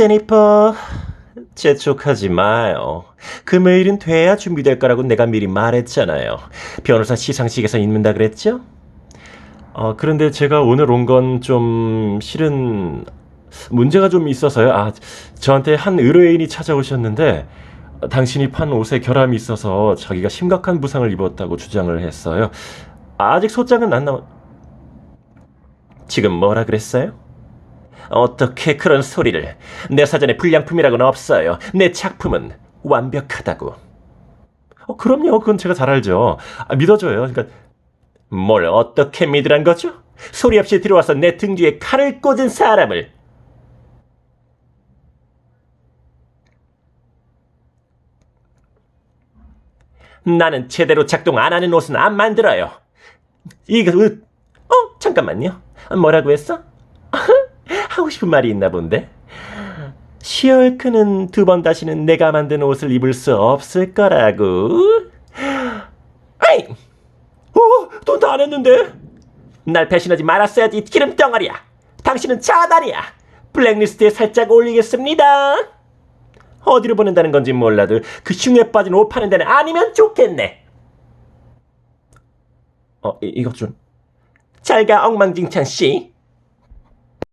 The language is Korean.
제니퍼, 재촉하지 마요. 금요일은 돼야 준비될 거라고 내가 미리 말했잖아요. 변호사 시상식에서 입는다 그랬죠? 어, 그런데 제가 오늘 온 건 좀 실은 문제가 좀 있어서요. 아, 저한테 한 의뢰인이 찾아오셨는데 당신이 판 옷에 결함이 있어서 자기가 심각한 부상을 입었다고 주장을 했어요. 아직 소장은 안 나온... 지금 뭐라 그랬어요? 어떻게 그런 소리를? 내 사전에 불량품이라고는 없어요. 내 작품은 완벽하다고. 어, 그럼요. 그건 제가 잘 알죠. 아, 믿어줘요. 그러니까 뭘 어떻게 믿으란 거죠? 소리 없이 들어와서 내 등 뒤에 칼을 꽂은 사람을 나는 제대로 작동 안 하는 옷은 안 만들어요. 이거 으- 어 잠깐만요. 뭐라고 했어? 하고 싶은 말이 있나 본데. 시얼크는 두 번 다시는 내가 만든 옷을 입을 수 없을 거라고. 아이, 어, 돈다 냈는데. 날 배신하지 말았어야지 기름 덩어리야. 당신은 차단이야. 블랙리스트에 살짝 올리겠습니다. 어디로 보낸다는 건지 몰라도 그 흉에 빠진 옷 파는 데는 아니면 좋겠네. 어, 이, 이것 좀. 잘가 엉망진창 씨.